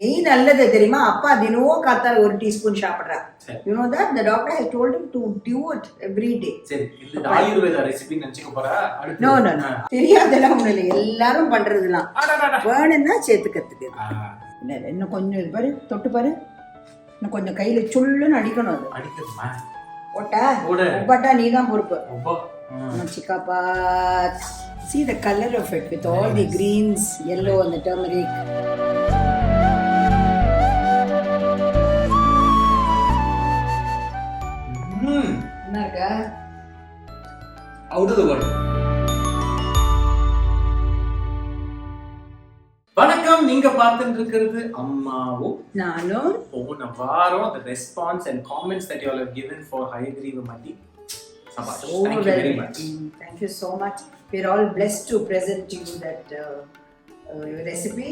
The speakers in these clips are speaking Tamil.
நெய் நல்லது தெரியுமா? அப்பா தினமும் காத்தால ஒரு டீஸ்பூன் சாப்பிடுறா. சரி. You know that the doctor has told him to do it every day. சரி இது ஆயுர்வேத ரெசிபி நினைச்சுக்க போறா? நோ நோ நோ தெரியாதெல்லாம் ஒண்ணு இல்லை. எல்லாரும் பண்றதுலாம். வேணும்னா சேர்த்துக்கிறதுக்கு. இல்ல இல்ல, இன்னும் கொஞ்சம் இது பாரு தொட்டு பாரு. இன்னும் கொஞ்சம் கையில சுள்ளுன்னு அடிக்கணும் அது. போடு. போட்டா நீ தான் பொறுப்பு. சிக்காப்பா see the color of it with all the greens. Yellow and the turmeric. Out of world வணக்கம் நீங்க பார்த்துட்டு இருக்கிறது அம்மாவும் நானும் போன வாரம் the response and comments that you all have given for Hayagriva சபாஷ் so thank you very much Mm, thank you so much we're all blessed to present you that uh, uh, recipe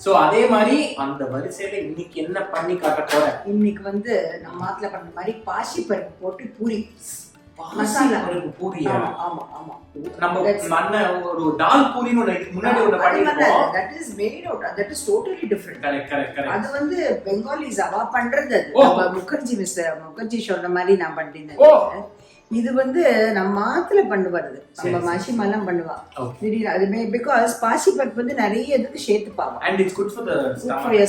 so அதே மாதிரி அந்த வரிசையில இன்னைக்கு என்ன பண்ணி காட்ட போறேன் இன்னைக்கு வந்து நம்ம மாத்துல பண்ண மாதிரி பாசி பருப்பு போட்டு பூரி அது வந்து பெங்காலிஸ் அவா பண்றது முகர்ஜி மிஸ்டர் முகர்ஜி சொன்ன மாதிரி நான் பண்ணிருந்தேன். இது வந்து நம்ம ஆத்துல பண்ணுவது சரி, நம்ம. மஷிமெல்லாம் பண்ணுவா. திடீர்னு அதுமே பிகாஸ் பாசி பருப்பு வந்து நிறைய இதுக்கு சேர்த்துப்பாங்க. And it's good for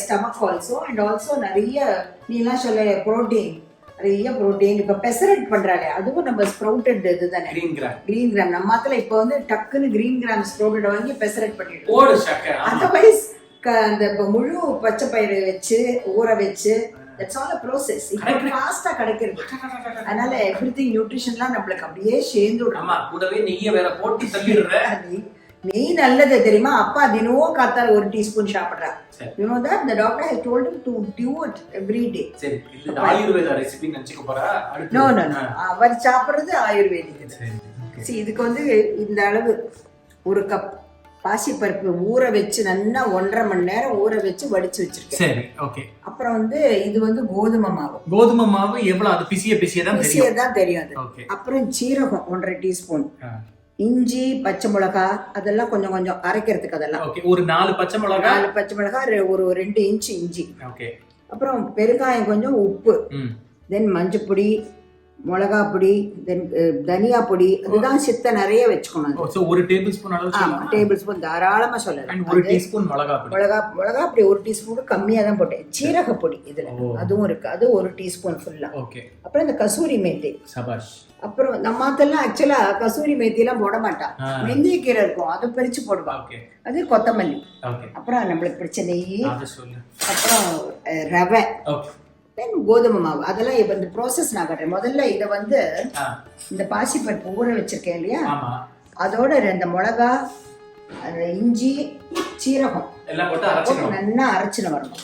stomach also and also நிறைய நீலாம் சொல்ல புரோட்டீன் நிறைய புரோட்டீன் இப்ப பெசரட் பண்றாளே அதுவும் நம்ம ஸ்ப்ரவுட்டட் இதுதானே? கிரீன் கிராம் கிரீன் கிராம் நம்ம ஆத்துல இப்ப வந்து டக்குன்னு கிரீன் கிராம் ஸ்ப்ரவுட்டட் வாங்கி பெசரட் பண்ணிடுவோம். அதர்வைஸ் அந்த இப்ப முழு பச்சை பயிறு வச்சு ஊற வச்சு தட்ஸ் ஆல் அ ப்ரோசஸ் இப்போ Correct. ஃபாஸ்டா கிடைக்கிறது. அதனால எவ்ரிதிங் நியூட்ரிஷன்லாம் நம்மளுக்கு அப்படியே சேர்ந்து விடும். கூடவே நெய்ய வேற போட்டு தள்ளிடுற. நெய் நல்லது தெரியுமா? அப்பா தினமும் காத்தால ஒரு டீஸ்பூன் சாப்பிடுறா. You know that the doctor has told him to do it every day. சரி இது ஆயுர்வேத ரெசிபி நினைச்சுக்க போறா? நோ நோ நோ அவர் சாப்பிடுறது ஆயுர்வேதிக் சரி இதுக்கு வந்து இந்த அளவு ஒரு கப் பாசிப்பருப்பு ஊற வச்சு நல்லா ஒன்றரை மணி நேரம் ஊற வச்சு வடிச்சு வச்சிருக்கேன். சரி ஓகே அப்புறம் வந்து இது வந்து கோதுமை மாவு. கோதுமை மாவு எவ்வளவு? அது பிசிய பிசிய தான் தெரியும் ஓகே அப்புறம் சீரகம் ஒன்றரை டீஸ்பூன். இஞ்சி பச்சை மிளகா அதெல்லாம் கொஞ்சம் கொஞ்சம் அரைக்கிறதுக்கு அதெல்லாம். ஓகே ஒரு நாலு பச்சை மிளகாய் நாலு பச்சை மிளகா ஒரு ரெண்டு இன்ச்சு இஞ்சி. ஓகே அப்புறம் பெருங்காயம் கொஞ்சம் உப்பு. தென் மஞ்சப்பொடி மிளகா பொடி தென் தனியா பொடி அதுதான் சித்த நிறைய வச்சுக்கணும். சோ ஒரு டேபிள் ஸ்பூன் அளவு ஆமா டேபிள் ஸ்பூன் தாராளமா அண்ட் சொல்லலாம் ஒரு டீஸ்பூன் மிளகாய் பொடி. மிளகா மிளகா அப்படி ஒரு டீஸ்பூன் கம்மியா தான் போட்டேன். சீரக பொடி இதுல. அதுவும் இருக்கு. அது ஒரு டீஸ்பூன் ஃபுல்லா ஓகே அப்புறம் இந்த கசூரி மேத்தி. சபாஷ். அப்புறம் நம்ம ஆத்தெல்லாம் ஆக்சுவலா கசூரி மேத்தி எல்லாம் போட மாட்டா. ஆ. வெந்தய கீரை இருக்கும். அதை பறிச்சு போடுவா. ஓகே அது கொத்தமல்லி. அப்புறம் நம்மளுக்கு சொல்லு. அப்புறம் ரவை. தென் கோதுமை மாவு. அதெல்லாம் இப்ப இந்த ப்ராசஸ் நான் காட்டுறேன். முதல்ல இதை வந்து இந்த பாசிப்பருப்பு ஊற வச்சிருக்கேன் இல்லையா? அதோட ரெண்டு மிளகா அந்த இஞ்சி சீரகம். எல்லாம் போட்டு நல்லா அரைச்சுன்னு வரணும்.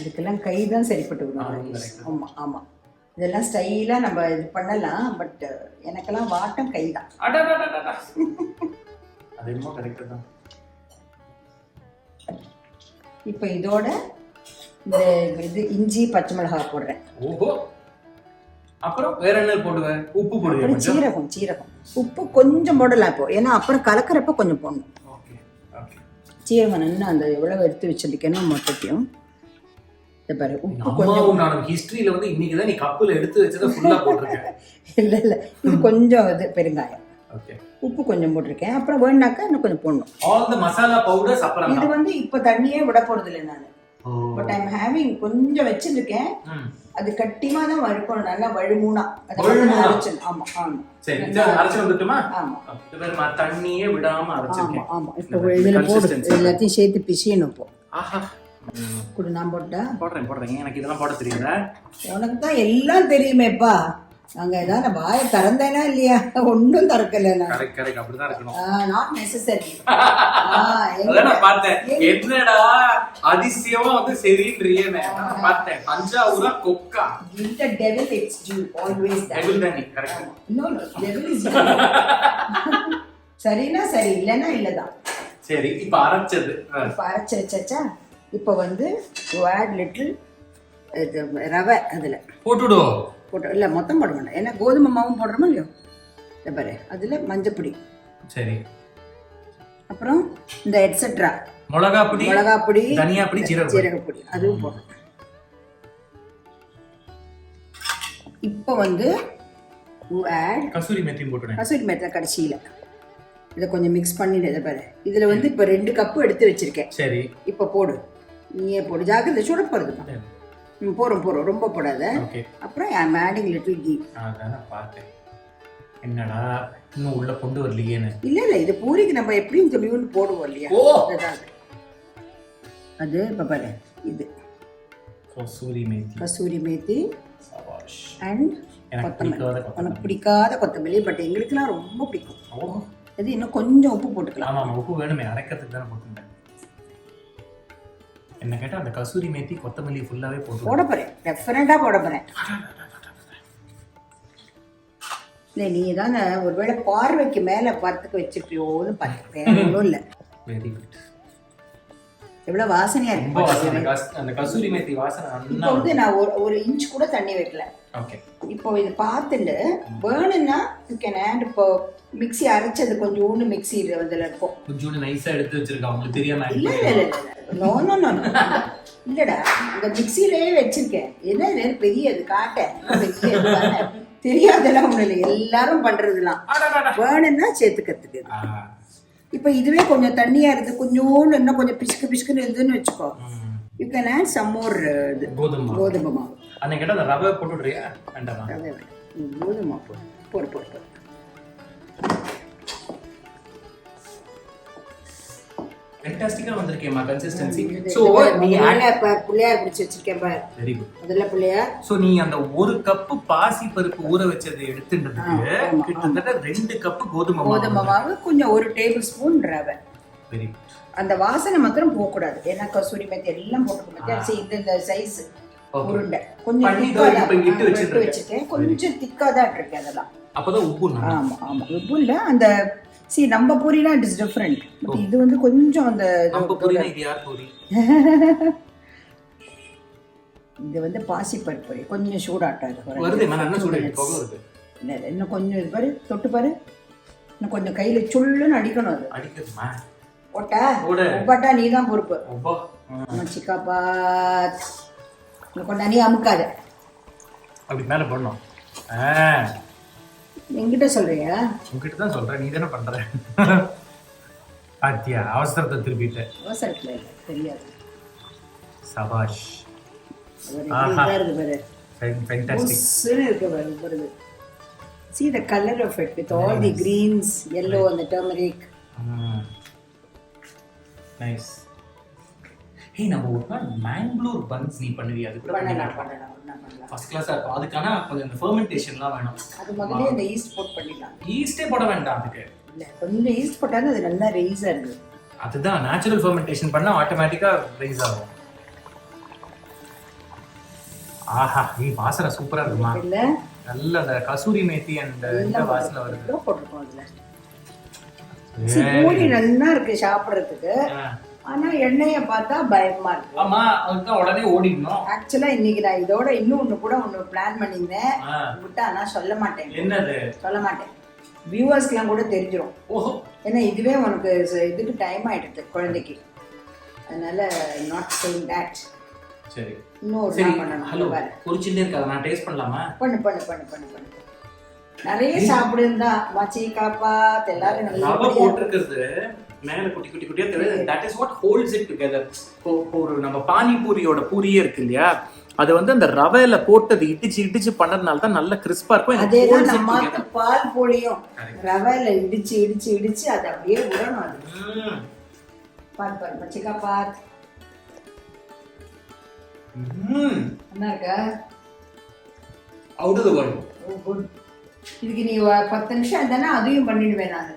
இதுக்கெல்லாம் கை தான் சரிப்பட்டு விடும். ஆமா இதெல்லாம் ஸ்டைலா நம்ம இது பண்ணலாம் பட் எனக்கெல்லாம் வாட்டம் கை தான். அடடடடடா. அது என்னமோ கரெக்ட் தான். இப்போ இதோட இந்த இது இஞ்சி பச்சை மிளகாய் போடுறேன். ஓஹோ. அப்புறம் வேற என்ன போடுவேன்? உப்பு போடுவேன் சீரகம் சீரகம். உப்பு கொஞ்சம் போடலாம் இப்போ. ஏன்னா அப்புறம் கலக்கிறப்ப கொஞ்சம் போடணும். சீரகம் நல்லா அந்த எவ்வளவு எடுத்து வச்சிருக்கேனோ மொத்தத்தையும் பாரு உப்பு கொஞ்சம் ஹிஸ்டரியில வந்து இன்னைக்கு தான் நீ கப்புல எடுத்து வச்சதை ஃபுல்லா போட்டிருக்கேன். இல்ல இல்ல. இது கொஞ்சம் இது பெருங்காயம். ஓகே உப்பு கொஞ்சம் போட்டிருக்கேன். அப்புறம் வேணாக்கா இன்னும் கொஞ்சம் போடணும். ஆல் த மசாலா பவுடர்ஸ் அப்புறம் இது வந்து இப்போ தண்ணியே விட போறது இல்லை நான் பட் ஐம் ஹேவிங் கொஞ்சம் வச்சிருக்கேன். அது கட்டிமா தான் வறுக்கணும். நல்லா வழுமூனா. ஆமா ஆமா. சரி இது அரைச்சு வந்துட்டுமா? ஆமா. இது தண்ணியே விடாம அரைச்சிருக்கேன். ஆமா இப்போ இந்த இதுல போடு. எல்லாத்தையும் சேர்த்து பிசியணும் இப்போ. ஆஹா. குடு நான் போட்டா? போடுறேன் போடுறேன். எனக்கு இதெல்லாம் போட தெரியுதா? உனக்கு தான் எல்லாம் தெரியுமேப்பா. நாங்க ஏதாவது வாயை திறந்தேனா இல்லையா? ஒன்றும் திறக்கல நான். நெசசரி என்னடா அதிசயமா வந்து சரின்றியே நான் பார்த்தேன். தஞ்சாவூரா கொக்கா? Always that. டெபிள் தண்ணி கரெக்ட் is due. சரினா சரி இல்லைன்னா இல்லைதான். சரி இப்ப அரைச்சது. இப்போ அரைச்சி வச்சாச்சா? இப்போ வந்து ஆட் லிட்டில் ரவை அதில். போட்டுடு போட்டு இல்லை மொத்தம் போட வேண்டாம். ஏன்னா கோதுமை மாவும் போடுறோமோ இல்லையோ? இதை பாரு. அதில் மஞ்சப்பொடி. சரி. அப்புறம் இந்த எட்ஸெட்ரா மிளகா பொடி மிளகா பொடி தனியா பொடி ஜீரக பொடி அதுவும் போடுறேன் இப்போ வந்து கசூரி மெத்தியும் போட்டுனேன் கசூரி மேத்தில் கடைசியில். இதை கொஞ்சம் மிக்ஸ் பண்ணிட்டு இதை பாரு. இதில் வந்து இப்போ ரெண்டு கப்பு எடுத்து வச்சிருக்கேன். சரி. இப்போ போடு. நீயே போடு. ஜாக்கிரதை சுட போகிறதுமா ம் போகிறோம் போகிறோம் ரொம்ப போடாத. ஓகே அப்புறம் ஐம் ஆடிங் லிட்டில் கீ. அதான் நான் பார்த்தேன். என்னடா இன்னும் உள்ள கொண்டு வரலையேன்னு. இல்லை இல்லை இது பூரிக்கு நம்ம எப்படியும் துளிவுன்னு போடுவோம் இல்லையா? ஓ! அதுதான் அது. அது இப்போ பாரு இது. கசூரி மேத்தி. கசூரி மேத்தி. அண்ட் எனக்கு கொத்தமல்லி. பிடிக்காத உனக்கு கொத்தமல்லி பிடிக்காத கொத்தமல்லி பட் எங்களுக்குலாம் ரொம்ப பிடிக்கும். ஓ! அது இன்னும் கொஞ்சம் உப்பு போட்டுக்கலாம். ஆமா ஆமா உப்பு வேணுமே அரைக்கிறதுக்கு தானே போட்டுட்டேன் என்ன கேட்டா அந்த கசூரி மேத்தி கொத்தமல்லி ஃபுல்லாவே போட்டு போட போகிறேன் டெஃபினட்டாக போட போகிறேன் இல்லை நீ தானே ஒருவேளை பார்வைக்கு மேலே பார்த்துக்க வச்சிருப்பியோன்னு பார்த்தேன் வேற ஒன்றும் இல்லை. வெரி குட் எவ்வளோ வாசனையாக ரொம்ப வாசனை. அந்த இருக்கு அந்த கசூரி மேத்தி வாசனை இப்போ வந்து நான் ஒரு ஒரு இன்ச் கூட தண்ணி வைக்கல. ஓகே. இப்போ இது பார்த்துட்டு வேணும்னா யூ கேன் ஆட் இப்போ மிக்ஸி அரைச்சது கொஞ்சோண்டு மிக்ஸி இதில் இருக்கும். கொஞ்சோண்டு நைஸா எடுத்து வச்சிருக்கா உங்களுக்கு தெரியாம இல்ல இல்ல இல்ல நோ நோ நோ இல்லடா இந்த மிக்ஸிலேயே வச்சிருக்கேன். என்ன பெரிய இது தானே. தெரியாதெல்லாம் இல்லை. எல்லாரும் பண்றதுலாம். வேணும்னா சேர்த்துக்கிறதுக்கு ஆ, இப்போ இதுவே கொஞ்சம் தண்ணியா இருந்து கொஞ்சோண்டு இன்னும் கொஞ்சம் பிசுக்கு பிசுக்குன்னு இருந்துன்னு வச்சுக்கோ. You can add some more இது கோதுமை. கோதுமை மாவு அன்னைக்கு ரவை போட்டு விடுறியா வேண்டாமா கோதுமை மாவு போடு. போடு போடு ஃபென்டாஸ்டிக்கா வந்திருக்கேம்மா கன்சிஸ்டன்சி சோ நீ ப- புள்ளையார் பிடிச்சி வச்சிருக்கேன் பாரு. வெரி குட் முதல்ல புள்ளையார் சோ நீ அந்த ஒரு கப்பு பாசி பருப்பு ஊற வச்சதை எடுத்துன்றதுக்கு கிட்டத்தட்ட ரெண்டு கப்பு கோதுமை கோதுமை மாவு. மாவு கொஞ்சம் ஒரு டேபிள் ஸ்பூன் ரவை. வெரி குட் அந்த வாசனை மாத்திரம் போகக்கூடாது. ஏன்னா கசூரி மெத்தி எல்லாம் ஆ. மத்திய இந்த இந்த சைஸ் உருண்டை. கொஞ்சம் வச்சிருக்கேன் கொஞ்சம் திக்கா தான் இருக்கு அதெல்லாம். அப்பதான் உப்பு ஆமா ஆமா. உப்பு இல்ல அந்த சி நம்ம பூரினா இட் இஸ் டிஃப்ரெண்ட் பட் இது வந்து கொஞ்சம் அந்த இது- நம்ம பூரினா இது யார் பூரி? இது வந்து பாசி பருப்பு கொஞ்சம் சூடாட்டம் இது வருது என்ன போக வருது. இன்னும் கொஞ்சம் இது பாரு தொட்டு பாரு. இன்னும் கொஞ்சம் கையில சுள்ளுன்னு அடிக்கணும் அது. அடிக்கிறதுமா? போட்டா? போட. போட்டா நீ தான் பொறுப்பு சிக்காப்பா இன்னும் கொஞ்சம் நீ அமுக்காத. அப்படி மேல போடணும். ஆ. என்கிட்ட சொல்றியா? உங்ககிட்ட தான் சொல்றேன். நீ தானே பண்ற. பாத்தியா அவசரத்தை திருப்பிட்ட. அவசரத்துல இல்லை தெரியாது. சபாஷ். ஆஹா. ஃபென்டாஸ்டிக் இருக்கு பாரு see the color of it with all the greens yellow and the turmeric. Nice hey நம்ம ஒரு நாள் மேங்களூர் பன்ஸ் நீ பண்ணுவியா? அது பண்ணலாம். ஃபர்ஸ்ட் கிளாஸா இருக்கும். அதுக்கான கொஞ்சம் இந்த ஃபெர்மெண்டேஷன்லாம் வேணும். அது முதல்ல இந்த ஈஸ்ட் போட் பண்ணிடலாம். ஈஸ்டே போட வேண்டாம் அதுக்கு. இல்ல கொஞ்சம் ஈஸ்ட் போட்டாலும் அது நல்லா ரைஸா இருக்கு அதுதான் நேச்சுரல் ஃபெர்மெண்டேஷன் பண்ணா ஆட்டோமேட்டிக்கா ரைஸ் ஆகும். ஆஹா நீ வாசனை சூப்பரா இருக்குமா? இல்ல. நல்ல அந்த கசூரி மேத்தி அந்த இந்த வாசனை வருது. போட்டிருக்கோம் அதுல. நல்லா இருக்கு சாப்பிடுறதுக்கு. ஆனா எண்ணெயை பார்த்தா பயமா இருக்கு. ஆமா அதுதான் உடனே ஓடிடணும். ஆக்சுவலா இன்னைக்கு நான் இதோட இன்னும் ஒண்ணு கூட ஒண்ணு பிளான் பண்ணியிருந்தேன். விட்டா ஆனா சொல்ல மாட்டேன். என்னது? சொல்ல மாட்டேன். வியூவர்ஸ்க்குலாம் கூட தெரிஞ்சிடும் ஓஹோ. ஏன்னா இதுவே உனக்கு இதுக்கு டைம் ஆயிடுது குழந்தைக்கு. அதனால நாட் சேயிங் தட் சரி. சரி நாள் பண்ணணும். ஹலோ பாரு. பொரிச்சுட்டே இருக்காது நான் டேஸ்ட் பண்ணலாமா? பண்ணு பண்ணு பண்ணு பண்ணு பண்ணு. நிறைய சாப்பிடுந்தா மச்சி காப்பாத் எல்லாரும் நல்லபடியா போட்டிருக்கிறது. மேல குட்டி குட்டி குட்டியா தெரியுது that is what holds it together இப்போ ஒரு நம்ம பானிபூரியோட பூரியே இருக்கு இல்லையா அது வந்து அந்த ரவையில போட்டது இடிச்சு இடிச்சு பண்ணதுனால தான் நல்ல கிறிஸ்பா இருக்கும் holds it நம்ம. பால் Correct. ரவையில இடிச்சு இடிச்சு இடிச்சு அது அப்படியே விடணும் அது. பாரு பாரு மச்சி காப்பாத் ம். என்ன இருக்கா the world. ஓ குட் இதுக்கு நீ பத்து நிமிஷம் இருந்தானா அதையும் பண்ணிடுவேன் நான்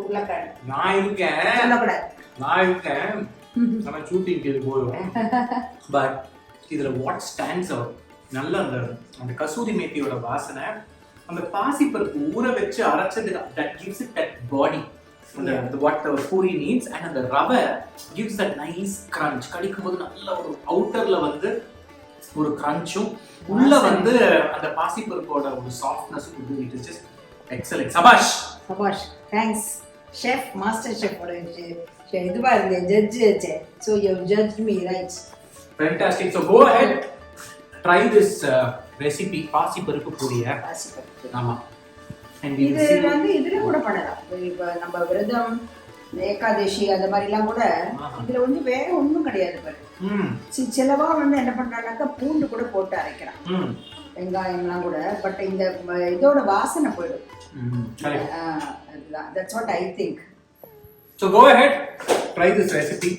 உருளைக்கிழங்கு. நான் இருக்கேன். சொல்லக்கூடாது. நான் இருக்கேன். நம்ம ஷூட்டிங் இது போயிடும் பட் இதுல வாட் ஸ்டாண்ட்ஸ் அவுட் நல்ல அந்த அந்த கசூரி மேத்தியோட வாசனை அந்த பாசிப்பருப்பு ஊற வச்சு அரைச்சது that gives it that body அந்த வாட் பூரி நீட்ஸ் அண்ட் அந்த ரவை கிவ்ஸ் தட் நைஸ் கிரன்ச் கடிக்கும் போது நல்ல ஒரு அவுட்டர்ல வந்து ஒரு கிரன்ச்சும் உள்ள வந்து அந்த பாசிப்பருப்போட ஒரு சாஃப்ட்னஸும் இட் இஸ் ஜஸ்ட் எக்ஸலென்ட் சபாஷ். சபாஷ் தேங்க்ஸ் ஷெஃப் மாஸ்டர் ஷெஃபோட இதுவாக இருந்தேன் judge so you judge me right fantastic so go ahead try this recipe பாசி பருப்பு பூரிய ஆமா. And we will இது வந்து இதுல கூட பண்ணலாம். இப்போ நம்ம விரதம் ஏகாதசி அந்த மாதிரிலாம் கூட. இதுல வந்து வேற ஒண்ணும் கிடையாது பாரு. சிலவா வந்து என்ன பண்றாங்கன்னாக்கா பூண்டு கூட போட்டு அரைக்கிறான் வெங்காயம்லாம் கூட பட் இந்த இதோட வாசனை போயிடும் that's what I think So go ahead, try this recipe.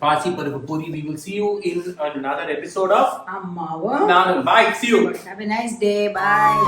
Pasi Parupu Puri. We will see you in another episode of ஆமாவும் Nanu. Bye. See you. Have a nice day. Bye.